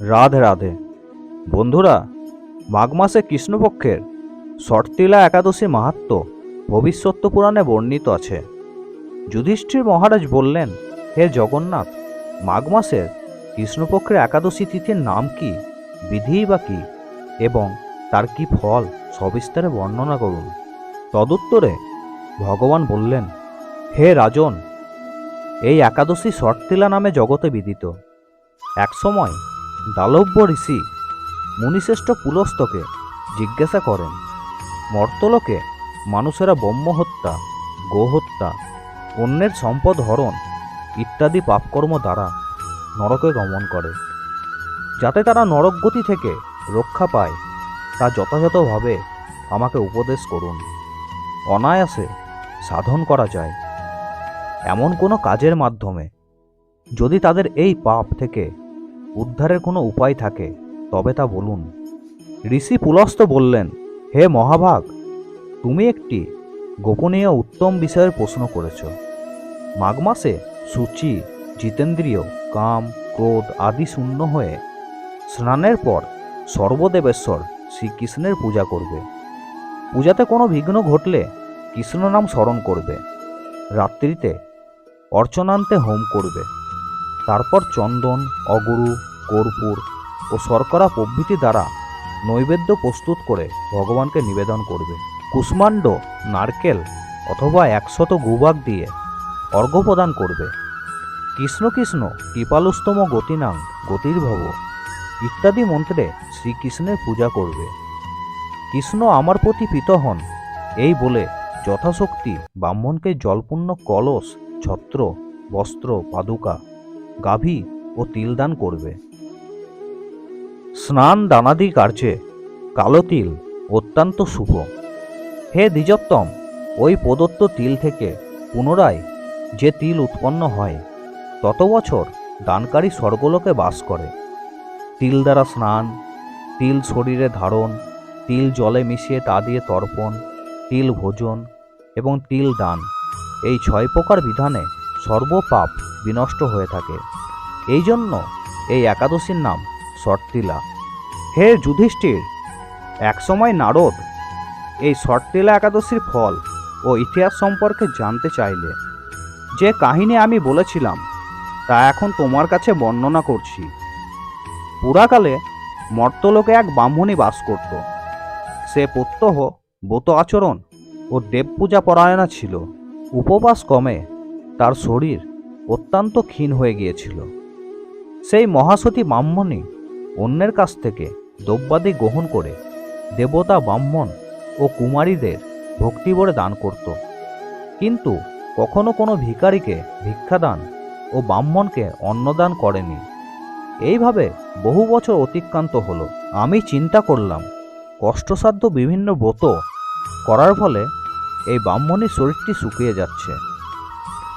রাধে রাধে। বন্ধুরা, মাঘ মাসে কৃষ্ণপক্ষের শর্তিলা একাদশী মাহাত্ম ভবিষ্যত্ব পুরাণে বর্ণিত আছে। যুধিষ্ঠির মহারাজ বললেন, হে জগন্নাথ, মাঘ মাসের কৃষ্ণপক্ষের একাদশী তিথির নাম কি, বিধি বা কি, এবং তার কি ফল, সবিস্তারে বর্ণনা করুন। তদুত্তরে ভগবান বললেন, হে রাজন, এই একাদশী শর্তিলা নামে জগতে বিদিত। একসময় দালব্য ঋষি মুনিশ্রেষ্ঠ পুলস্তকে জিজ্ঞাসা করেন, মর্তলোকে মানুষেরা ব্রহ্ম হত্যা গোহত্যা, অন্যের সম্পদ হরণ ইত্যাদি পাপকর্ম দ্বারা নরকে গমন করে। যাতে তারা নরকগতি থেকে রক্ষা পায়, তা যথাযথভাবে আমাকে উপদেশ করুন। অনায়াসে সাধন করা যায়। এমন কোনো কাজের মাধ্যমে যদি তাদের এই পাপ থেকে উদ্ধারের কোনো উপায় থাকে, তবে তা বলুন। ঋষি পুলস্ত বললেন, হে মহাভাগ, তুমি একটি গোপনীয় উত্তম বিষয়ের প্রশ্ন করেছ। মাঘ মাসে সূচি, জিতেন্দ্রিয়, কাম, ক্রোধ আদি শূন্য হয়ে স্নানের পর সর্বদেবেশ্বর শ্রীকৃষ্ণের পূজা করবে। পূজাতে কোনো বিঘ্ন ঘটলে কৃষ্ণ নাম স্মরণ করবে। রাত্রিতে অর্চনান্তে হোম করবে। তারপর চন্দন, অগুরু, কর্পূর ও শর্করা প্রভৃতি দ্বারা নৈবেদ্য প্রস্তুত করে ভগবানকে নিবেদন করবে। কুষ্মাণ্ড, নারকেল অথবা একশত গুবাক দিয়ে অর্ঘ্য প্রদান করবে। কৃষ্ণ কৃষ্ণ, কৃপালুস্তম গতিনাং, গতির্ভব ইত্যাদি মন্ত্রে শ্রীকৃষ্ণের পূজা করবে। কৃষ্ণ আমার প্রতি পিত হন, এই বলে যথাশক্তি ব্রাহ্মণকে জলপূর্ণ কলস, ছত্র, বস্ত্র, পাদুকা গাভী ও তিলদান করবে। স্নান দানাদি কার্যে কালো তিল অত্যন্ত শুভ। হে দ্বিজোত্তম, ওই প্রদত্ত তিল থেকে পুনরায় যে তিল উৎপন্ন হয়, তত বছর দানকারী স্বর্গলোকে বাস করে। তিল দ্বারা স্নান, তিল শরীরে ধারণ, তিল জলে মিশিয়ে তা দিয়ে তর্পণ, তিল ভোজন এবং তিল দান, এই ছয় প্রকার বিধানে সর্বপাপ বিনষ্ট হয়ে থাকে। এই জন্য এই একাদশীর নাম শর্তিলা হে যুধিষ্ঠির, একসময় নারদ এই শর্তিলা একাদশীর ফল ও ইতিহাস সম্পর্কে জানতে চাইলে, যে কাহিনী আমি বলেছিলাম তা এখন তোমার কাছে বর্ণনা করছি। পুরাকালে মর্তলোকে এক ব্রাহ্মণী বাস করত। সে প্রত্যহ ব্রত আচরণ ও দেবপূজা পরায়ণা ছিল। উপবাস কমে তার শরীর অত্যন্ত ক্ষীণ হয়ে গিয়েছিল। সেই মহাসতী ব্রাহ্মণী অন্যের কাছ থেকে দ্রব্যাদি গ্রহণ করে দেবতা ব্রাহ্মণ ও কুমারীদের ভক্তিভরে দান করত। কিন্তু কখনো কোনো ভিখারিকে ভিক্ষাদান ও ব্রাহ্মণকে অন্নদান করেনি। এইভাবে বহু বছর অতিক্রান্ত হলো। আমি চিন্তা করলাম, কষ্টসাধ্য বিভিন্ন ব্রত করার ফলে এই ব্রাহ্মণীর শরীরটি শুকিয়ে যাচ্ছে।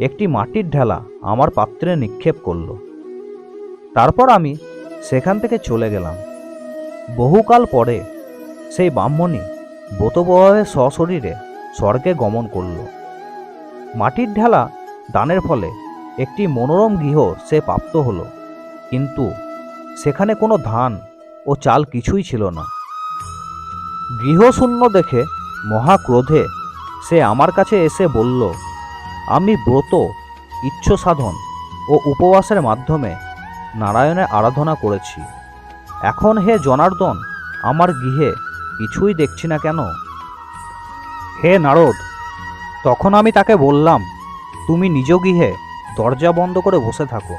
একটি মাটির ঢেলা আমার পাত্রে নিক্ষেপ করল। তারপর আমি সেখান থেকে চলে গেলাম। বহুকাল পরে সেই ব্রাহ্মণী ব্রতবহে সশরীরে স্বর্গে গমন করল। মাটির ঢেলা দানের ফলে একটি মনোরম গৃহ সে প্রাপ্ত হলো। কিন্তু সেখানে কোনো ধান ও চাল কিছুই ছিল না। গৃহশূন্য দেখে মহাক্রোধে সে আমার কাছে এসে বলল আমি ব্রত ইচ্ছ সাধন ও উপবাসের মাধ্যমে নারায়ণের আরাধনা করেছি। এখন হে জনার্দন, আমার গৃহে কিছুই দেখছি না কেন? হে নারদ, তখন আমি তাকে বললাম, তুমি নিজ গৃহে দরজা বন্ধ করে বসে থাকো।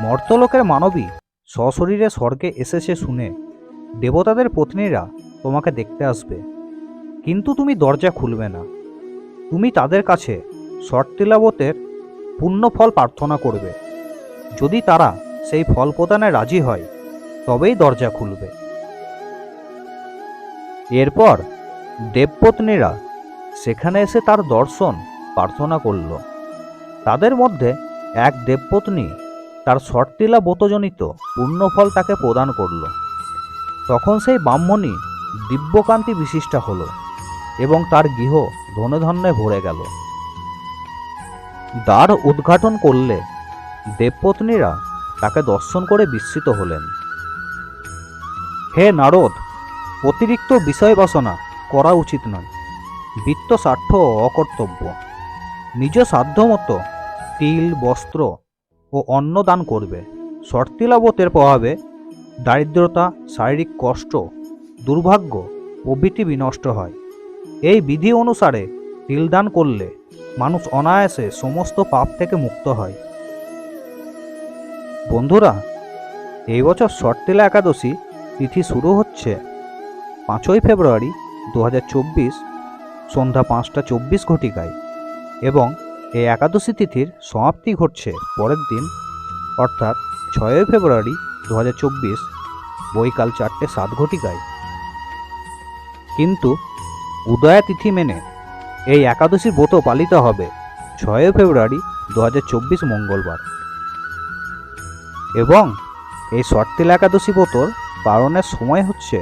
মর্তলোকের মানবী সশরীরে স্বর্গে এসেছে শুনে দেবতাদের পত্নীরা তোমাকে দেখতে আসবে। কিন্তু তুমি দরজা খুলবে না। তুমি তাদের কাছে শর্তিলাবতের পুণ্য ফল প্রার্থনা করবে। যদি তারা সেই ফল প্রদানে রাজি হয়, তবেই দরজা খুলবে। এরপর দেবপত্নীরা সেখানে এসে তার দর্শন প্রার্থনা করল। তাদের মধ্যে এক দেবপত্নী তার শর্তিলা ব্রতজনিত পুণ্যফল তাকে প্রদান করল। তখন সেই ব্রাহ্মণী দিব্যকান্তি বিশিষ্টা হল এবং তার গৃহ ধনধন্যে ভরে গেল। দ্বার উদ্ঘাটন করলে দেবপত্নীরা তাকে দর্শন করে বিস্মিত হলেন। হে নারদ, অতিরিক্ত বিষয় বাসনা করা উচিত নয়। বৃত্ত স্বার্থ অকর্তব্য। নিজ সাধ্যমতো তিল, বস্ত্র ও অন্ন দান করবে। শর্তিলাবতের প্রভাবে দারিদ্রতা, শারীরিক কষ্ট, দুর্ভাগ্য প্রভৃতি বিনষ্ট হয়। এই বিধি অনুসারে তিল দান করলে মানুষ অনায়াসে সমস্ত পাপ থেকে মুক্ত হয়। বন্ধুরা, এই বছর শর্তিলা একাদশী তিথি শুরু হচ্ছে পাঁচই ফেব্রুয়ারি দু হাজার চব্বিশ সন্ধ্যা পাঁচটা চব্বিশ ঘটিকায় এবং এই একাদশী তিথির সমাপ্তি ঘটছে পরের দিন, অর্থাৎ ছয়ই ফেব্রুয়ারি দু হাজার চব্বিশ বৈকাল চারটে সাত ঘটিকায়। কিন্তু উদয়া তিথি মেনে এই একাদশী ব্রত পালিত হবে ছয়ই ফেব্রুয়ারি দু হাজার চব্বিশ মঙ্গলবার। এবং এই শর্তিল একাদশী ব্রতর পালনের সময় হচ্ছে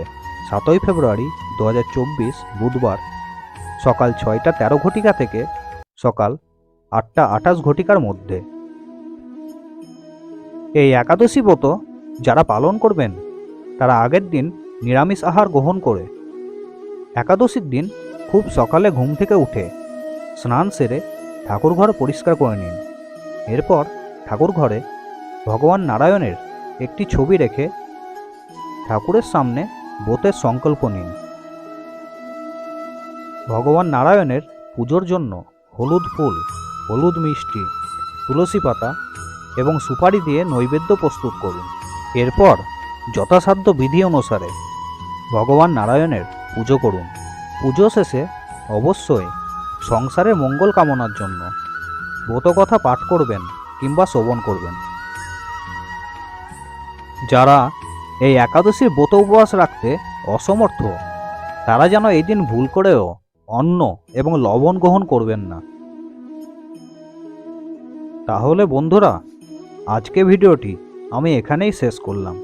সাতই ফেব্রুয়ারি দু হাজার চব্বিশ বুধবার। সকাল ছয়টা তেরো ঘটিকা থেকে সকাল আটটা আঠাশ ঘটিকার মধ্যে। এই একাদশী ব্রত যারা পালন করবেন, তারা আগের দিন নিরামিষ আহার গ্রহণ করে। একাদশীর দিন খুব সকালে ঘুম থেকে উঠে স্নান সেরে ঠাকুরঘর পরিষ্কার করে নিন। এরপর ঠাকুর ঘরে ভগবান নারায়ণের একটি ছবি রেখে ঠাকুরের সামনে বোতের সংকল্প নিন। ভগবান নারায়ণের পুজোর জন্য হলুদ ফুল, হলুদ মিষ্টি, তুলসী পাতা এবং সুপারি দিয়ে নৈবেদ্য প্রস্তুত করুন। এরপর যথাসাধ্য বিধি অনুসারে ভগবান নারায়ণের পুজো করুন। পুজো শেষে অবশ্যই সংসারের মঙ্গল কামনার জন্য ব্রতকথা পাঠ করবেন কিংবা শ্রবণ করবেন। যারা এই একাদশীর ব্রত উপবাস রাখতে অসমর্থ, তারা যেন এই দিন ভুল করেও অন্ন এবং লবণ গ্রহণ করবেন না। তাহলে বন্ধুরা আজকে ভিডিওটি আমি এখানেই শেষ করলাম।